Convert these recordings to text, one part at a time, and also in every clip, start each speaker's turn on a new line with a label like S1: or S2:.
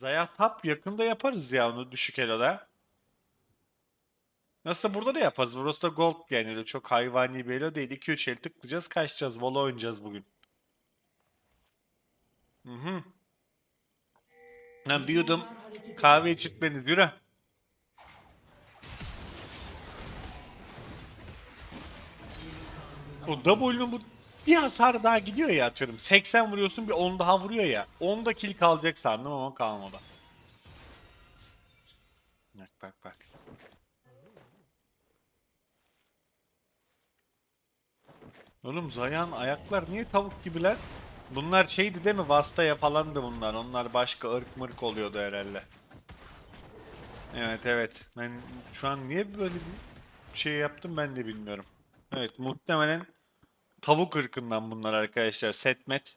S1: Zaya tap yakında yaparız ya onu düşük eloda. Nasıl burada da yaparız. Burası da gold yani öyle çok hayvani bir elo değil. 2-3 el tıklayacağız kaçacağız. Volo oynayacağız bugün. Hı hı. Lan bir yudum kahve içirtmeniz yürü. O W'nun bu bir hasar daha gidiyor ya atıyorum. 80 vuruyorsun bir 10 daha vuruyor ya. 10 da kill kalacak sandım ama kalmadı. Bak bak bak. Oğlum Zayan ayaklar niye tavuk gibiler? Bunlar şeydi değil mi? Vastaya falandı bunlar. Onlar başka ırk mırk oluyordu herhalde. Evet evet. Ben şu an niye böyle bir şey yaptım ben de bilmiyorum. Evet muhtemelen tavuk ırkından bunlar arkadaşlar. Setmet.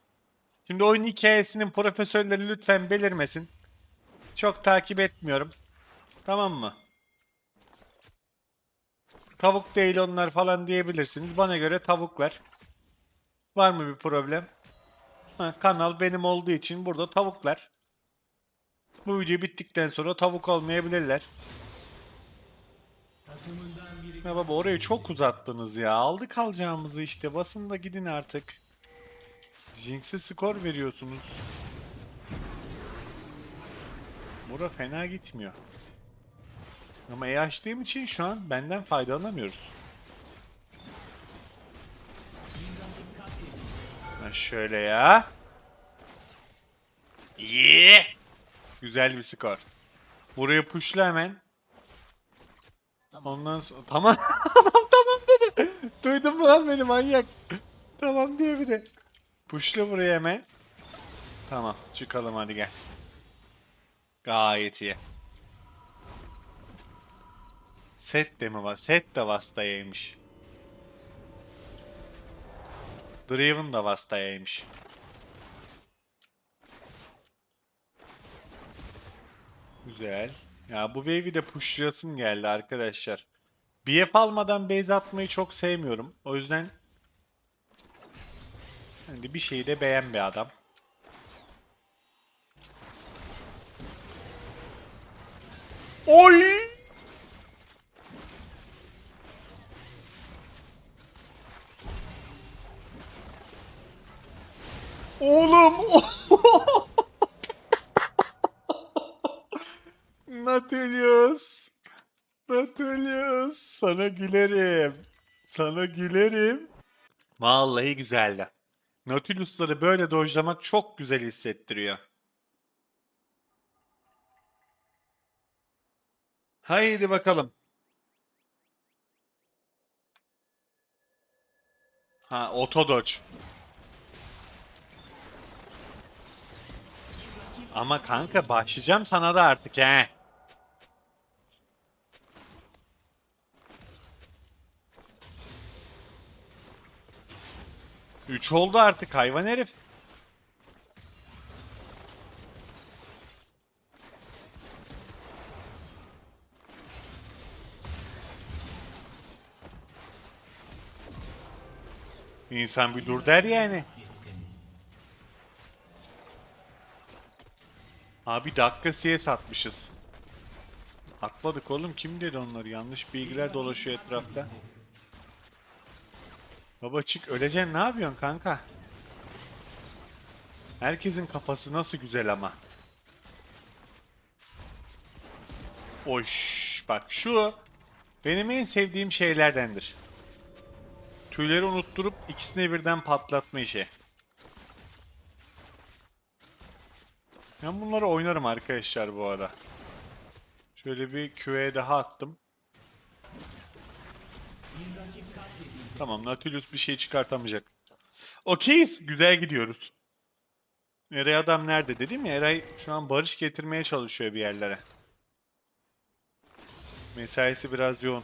S1: Şimdi oyun hikayesinin profesörleri lütfen belirmesin. Çok takip etmiyorum. Tamam mı? Tavuk değil onlar falan diyebilirsiniz. Bana göre tavuklar. Var mı bir problem? Ha, kanal benim olduğu için burada tavuklar. Bu video bittikten sonra tavuk olmayabilirler. Ya baba orayı çok uzattınız ya. Aldık alacağımızı işte. Basın da gidin artık. Jinx'e skor veriyorsunuz. Bura fena gitmiyor. Ama E açtığım için şu an benden faydalanamıyoruz. Ha şöyle ya. Yeah. Güzel bir skor. Buraya pushla hemen. Ondan sonra tamam tamam tamam dedi. Duydun mu lan beni manyak. tamam diye bir de. Pushla buraya hemen. Tamam çıkalım hadi gel. Gayet iyi. Set de mi var? Set de Vasta'yaymış. Draven da Vasta'yaymış. Güzel. Ya bu wave'i de pushlayasım geldi arkadaşlar. BF almadan base atmayı çok sevmiyorum. O yüzden hani bir şeyi de beğen bir adam. Oy! Sana gülerim. Sana gülerim. Vallahi güzeldi. Nautilus'ları böyle dojlamak çok güzel hissettiriyor. Haydi bakalım. Ha, dodge. Ama kanka başlayacağım sana da artık he. Üç oldu artık hayvan herif. İnsan bir dur der yani. Abi dakika CS atmışız. Atmadık oğlum kim dedi onları yanlış bilgiler dolaşıyor etrafta. Baba çık öleceksin ne yapıyorsun kanka? Herkesin kafası nasıl güzel ama. Oş bak şu benim en sevdiğim şeylerdendir. Tüyleri unutturup ikisini birden patlatma işi. Ben bunları oynarım arkadaşlar bu ara. Şöyle bir QE daha attım. Tamam Nautilus bir şey çıkartamayacak. Okeyiz. Güzel gidiyoruz. Eray adam nerede dedim ya Eray şu an barış getirmeye çalışıyor bir yerlere. Mesaisi biraz yoğun.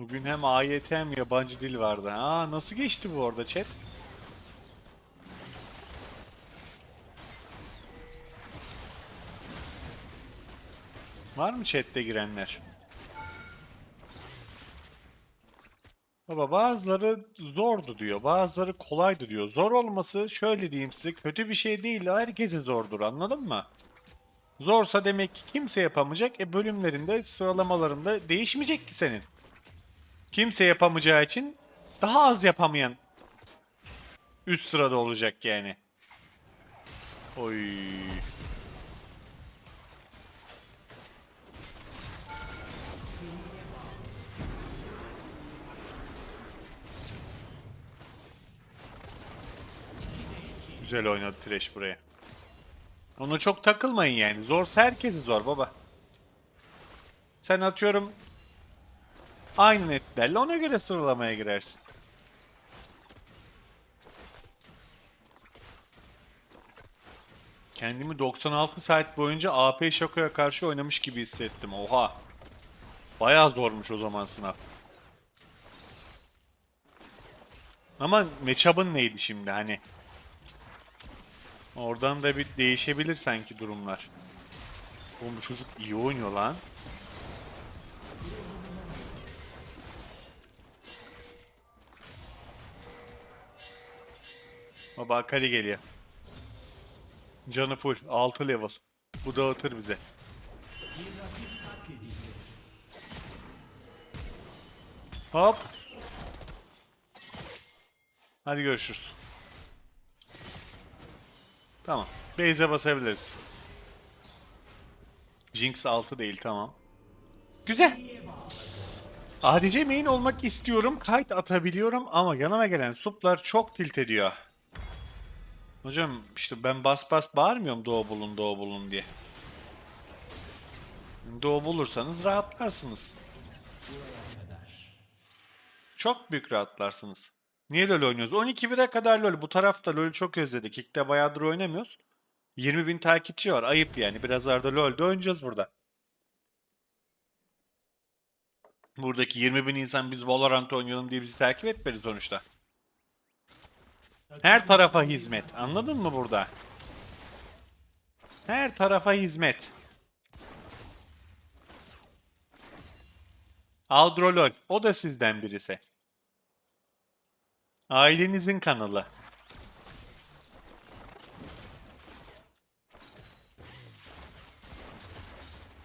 S1: Bugün hem AYT hem yabancı dil vardı. Aa nasıl geçti bu orada chat? Var mı chatte girenler? Baba bazıları zordu diyor, bazıları kolaydı diyor. Zor olması şöyle diyeyim size kötü bir şey değil. Herkese zordur anladın mı? Zorsa demek ki kimse yapamayacak. E bölümlerinde, sıralamalarında değişmeyecek ki senin. Kimse yapamayacağı için daha az yapamayan üst sırada olacak yani. Oy. Güzel oynadı Thresh buraya. Ona çok takılmayın yani. Zorsa herkesi zor baba. Sen atıyorum aynı netlerle ona göre sıralamaya girersin. Kendimi 96 saat boyunca AP Şako'ya karşı oynamış gibi hissettim. Oha. Bayağı zormuş o zaman sınav. Ama matchup'ın neydi şimdi hani? Oradan da bir değişebilir sanki durumlar. Oğlum bu çocuk iyi oynuyor lan. Baba Akali geliyor. Canı full. 6 level. Bu dağıtır bize. Hop. Hadi görüşürüz. Tamam. Base'e basabiliriz. Jinx 6 değil tamam. Güzel. ADC main olmak istiyorum. Kite atabiliyorum ama yanıma gelen suplar çok tilt ediyor. Hocam işte ben bas bas bağırmıyorum doğu bulun doğu bulun diye. Doğu bulursanız rahatlarsınız. Çok büyük rahatlarsınız. Niye LoL oynuyoruz? 12 1'e kadar LoL. Bu tarafta LoL çok özledik. İlk bayağıdır oynamıyoruz. 20 bin takipçi var. Ayıp yani. Biraz arada LoL'de oynayacağız burada. Buradaki 20 bin insan biz Valorant oynayalım diye bizi takip etmedi sonuçta. Her tarafa hizmet. Anladın mı burada? Her tarafa hizmet. Aldrolol. O da sizden birisi. Ailenizin kanalı.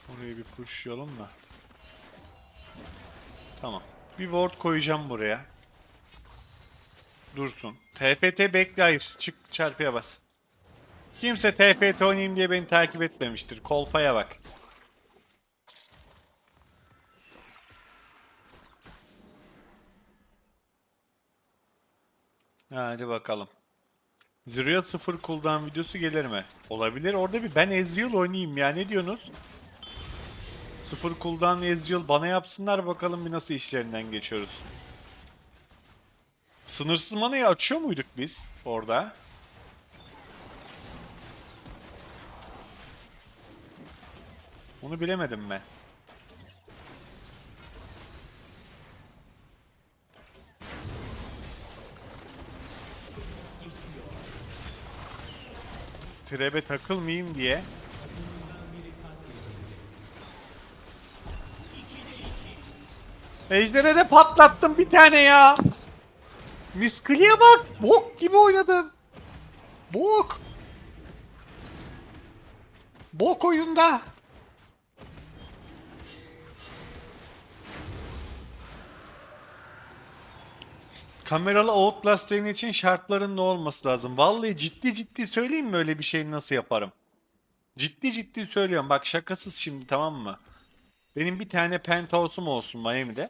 S1: Oraya bir pushlayalım da. Tamam. Bir ward koyacağım buraya. Dursun. TFT bekle hayır. Çık çarpıya bas. Kimse TFT oynayayım diye beni takip etmemiştir. Kolpaya bak. Hadi bakalım. Zero'ya sıfır cooldown videosu gelir mi? Olabilir. Orada bir ben Ezreal oynayayım ya. Ne diyorsunuz? Sıfır cooldown Ezreal bana yapsınlar bakalım bir nasıl işlerinden geçiyoruz. Sınırsız manayı açıyor muyduk biz orada? Onu bilemedim ben. Trebe takılmayayım diye. Ejder'e de patlattım bir tane ya. Miskli'ye bak. Bok gibi oynadım. Bok. Bok oyunda. Kameralı Outlast yayını için şartların ne olması lazım? Vallahi ciddi ciddi söyleyeyim mi öyle bir şeyi nasıl yaparım? Ciddi ciddi söylüyorum. Bak şakasız şimdi tamam mı? Benim bir tane penthouse'um olsun Miami'de.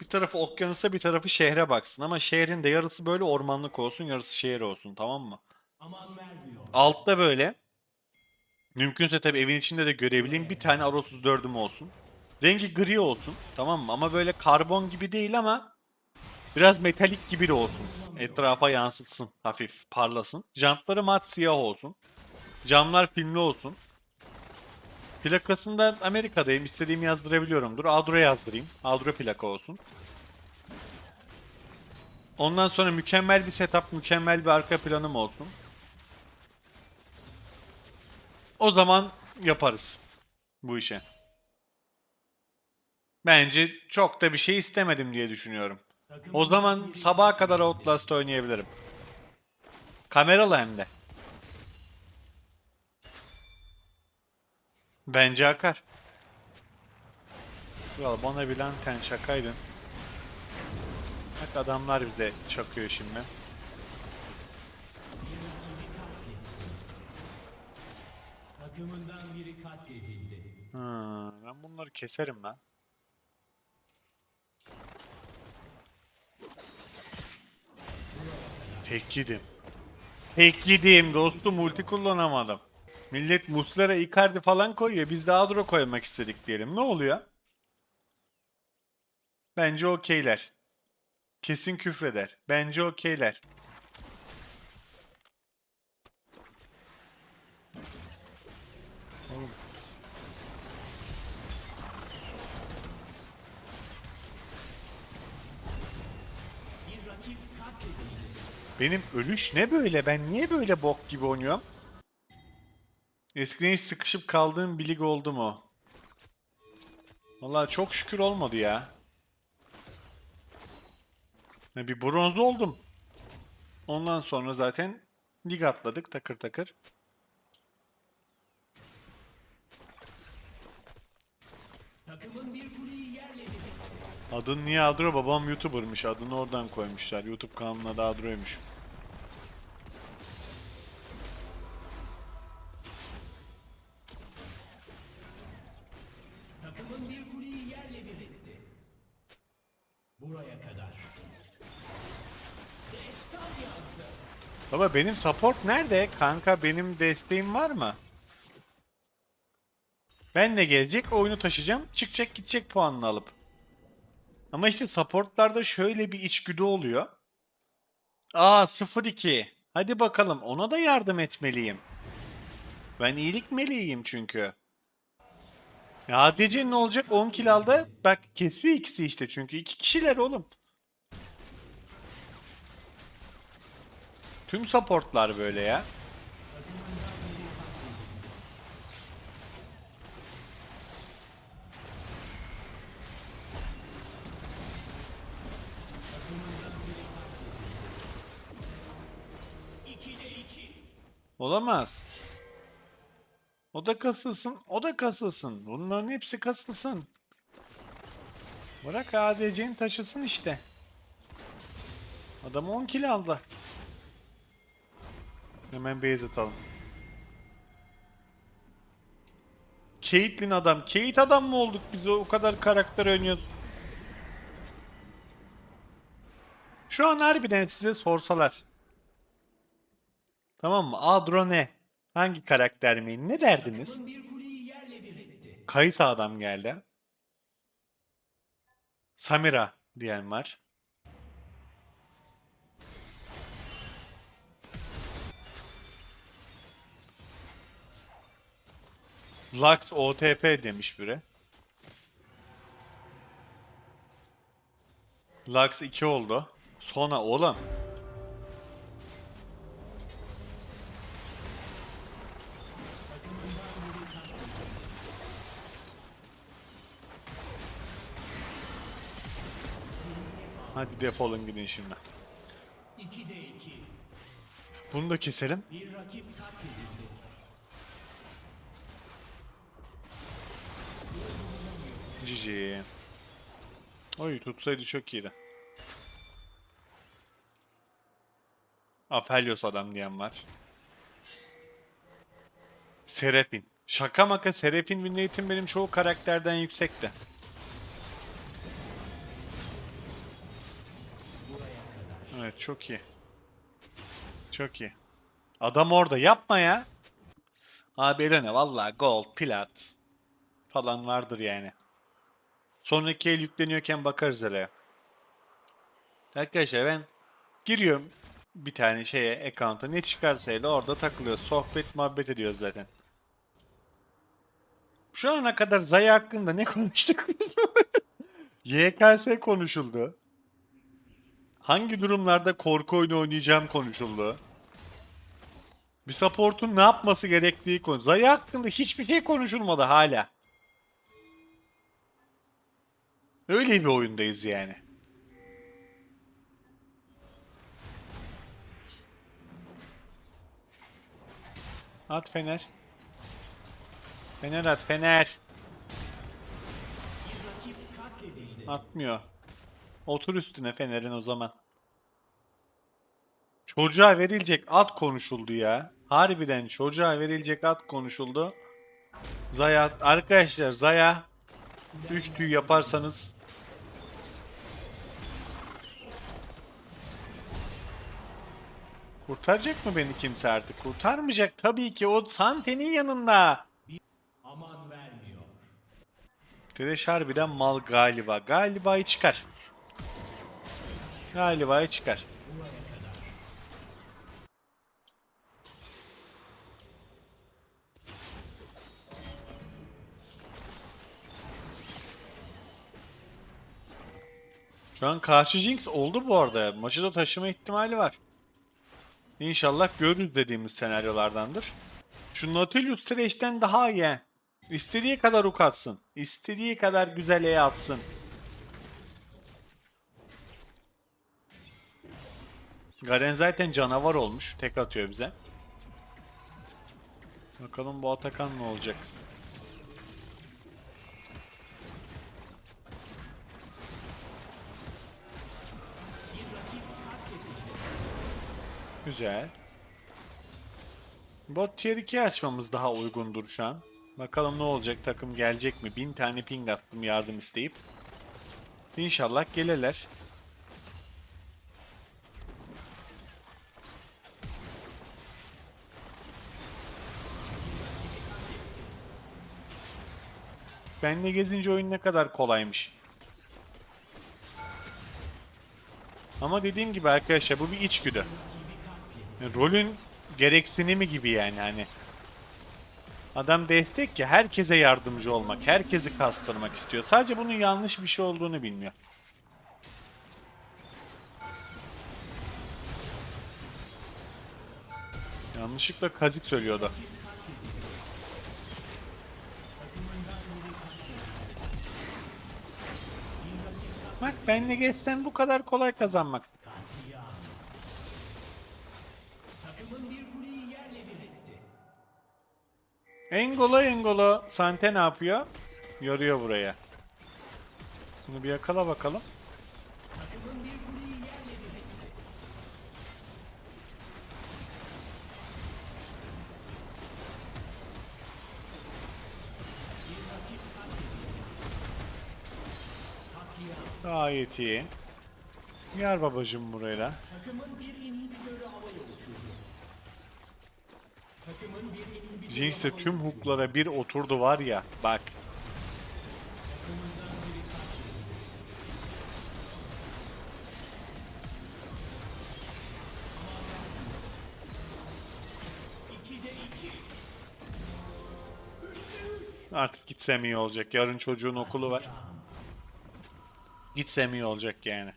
S1: Bir tarafı okyanusa bir tarafı şehre baksın. Ama şehrin de yarısı böyle ormanlık olsun yarısı şehir olsun tamam mı? Altta böyle. Mümkünse tabii evin içinde de görebileyim bir tane R34'üm olsun. Rengi gri olsun tamam mı? Ama böyle karbon gibi değil ama biraz metalik gibi de olsun. Etrafa yansıtsın hafif parlasın. Jantları mat siyah olsun. Camlar filmli olsun. Plakasında Amerika'dayım. istediğimi yazdırabiliyorumdur. Adro yazdırayım. Adro plaka olsun. Ondan sonra mükemmel bir setup, mükemmel bir arka planım olsun. O zaman yaparız bu işe. Bence çok da bir şey istemedim diye düşünüyorum. O zaman sabaha kadar Outlast oynayabilirim. Kameralı hem de. Bence akar. Kral bana bilen ten şakaydın. Bak adamlar bize çakıyor şimdi. Ha, ben bunları keserim lan. Tek yedim. Tek yedim dostum multi kullanamadım. Millet Muslera, Icardi falan koyuyor. Biz de Adro koymak istedik diyelim. Ne oluyor? Bence okeyler. Kesin küfreder. Bence okeyler. Benim ölüş ne böyle? Ben niye böyle bok gibi oynuyorum? Eskiden hiç sıkışıp kaldığım bir lig oldu mu? Vallahi çok şükür olmadı ya. Ya Bir bronzlu oldum. Ondan sonra zaten lig atladık takır takır. Adın niye Adro? Babam YouTuber'mış. Adını oradan koymuşlar. YouTube kanalına da Adro'ymuş.
S2: Buraya kadar.
S1: Baba benim support nerede? Kanka benim desteğim var mı? Ben de gelecek oyunu taşıyacağım. Çıkacak gidecek puanını alıp. Ama işte supportlarda şöyle bir içgüdü oluyor. Aa 0-2. Hadi bakalım ona da yardım etmeliyim. Ben iyilik meleğiyim çünkü. Ya ADC ne olacak 10 kill aldı. Bak kesiyor ikisi işte çünkü. iki kişiler oğlum. Tüm supportlar böyle ya. Olamaz. O da kasılsın, o da kasılsın. Bunların hepsi kasılsın. Bırak ADC'nin taşısın işte. Adam 10 kill aldı. Hemen base atalım. Caitlyn adam. Kate adam mı olduk biz o kadar karakter oynuyoruz? Şu an harbiden size sorsalar. Tamam mı? Adro ne? Hangi karakter mi? Ne derdiniz? Kayısa adam geldi. Samira diyen var. Lux OTP demiş biri. Lux 2 oldu. Sonra oğlum. Hadi defolun gidin şimdi.
S2: 2'de 2.
S1: Bunu da keselim. Cici. Oy tutsaydı çok iyiydi. Aphelios adam diyen var. Serafin. Şaka maka Serafin win rate'im benim çoğu karakterden yüksekti. Evet çok iyi. Çok iyi. Adam orada yapma ya. Abi Elena valla gold, plat falan vardır yani. Sonraki el yükleniyorken bakarız hele. Arkadaşlar ben giriyorum bir tane şeye account'a ne çıkarsa hele orada takılıyor. Sohbet muhabbet ediyoruz zaten. Şu ana kadar Zaya hakkında ne konuştuk biz? YKS konuşuldu. Hangi durumlarda korku oyunu oynayacağım konuşuldu. Bir support'un ne yapması gerektiği konu. Zaya hakkında hiçbir şey konuşulmadı hala. Öyle bir oyundayız yani. At Fener. Fener at Fener. Atmıyor. Otur üstüne Fener'in o zaman. Çocuğa verilecek at konuşuldu ya. Harbiden çocuğa verilecek at konuşuldu. Zaya arkadaşlar Zaya 3 tüy yaparsanız Kurtaracak mı beni kimse artık? Kurtarmayacak tabii ki o Sante'nin yanında.
S2: Aman vermiyor.
S1: Thresh harbiden mal galiba. Galiba çıkar. Galiba çıkar. Şu an karşı Jinx oldu bu arada. Maçı da taşıma ihtimali var. İnşallah görürüz dediğimiz senaryolardandır. Şu Nautilus Thresh'ten daha iyi. İstediği kadar hook atsın. İstediği kadar güzel E atsın. Garen zaten canavar olmuş. Tek atıyor bize. Bakalım bu Atakan ne olacak? Güzel. Bot tier 2 açmamız daha uygundur şu an. Bakalım ne olacak takım gelecek mi? Bin tane ping attım yardım isteyip. İnşallah gelirler. Benle gezince oyun ne kadar kolaymış. Ama dediğim gibi arkadaşlar bu bir içgüdü. Rolün gereksinimi gibi yani hani. Adam destek ki herkese yardımcı olmak, herkesi kastırmak istiyor. Sadece bunun yanlış bir şey olduğunu bilmiyor. Yanlışlıkla kazık söylüyordu. Bak benle geçsen bu kadar kolay kazanmak.
S2: Takımın bir kuleyi yerle bir etti.
S1: Engolo Engolo Sante ne yapıyor? Yoruyor buraya. Bunu bir yakala bakalım. Gayet iyi. Yer babacım burayla.
S2: Takımın bir
S1: Jinx tüm hooklara bir oturdu var ya. Bak. Artık gitsem iyi olacak. Yarın çocuğun okulu var. Gitsem iyi olacak yani.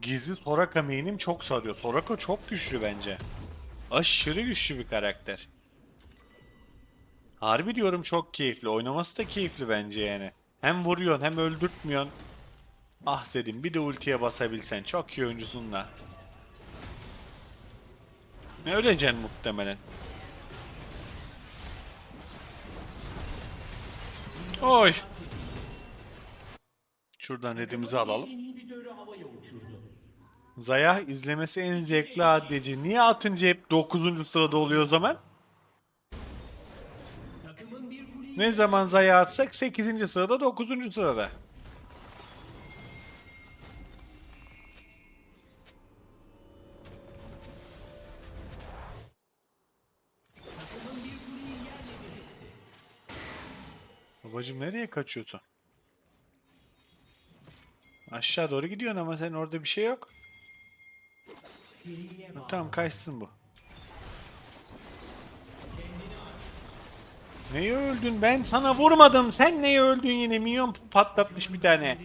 S1: Gizli Soraka main'im çok sarıyor. Soraka çok güçlü bence. Aşırı güçlü bir karakter. Harbi diyorum çok keyifli. Oynaması da keyifli bence yani. Hem vuruyorsun hem öldürtmüyorsun. Ah Zedin bir de ultiye basabilsen. Çok iyi oyuncusun da. Ne öleceksin muhtemelen. Oy. Şuradan redimizi alalım. Zaya izlemesi en zevkli ADC. Niye atınca hep 9. sırada oluyor o zaman? Ne zaman Zaya atsak 8. sırada 9. sırada. Babacım nereye kaçıyorsun? Aşağı doğru gidiyorsun ama sen orada bir şey yok. Tamam kaçsın bu. Neye öldün? Ben sana vurmadım. Sen neye öldün yine? Minyon patlatmış bir tane.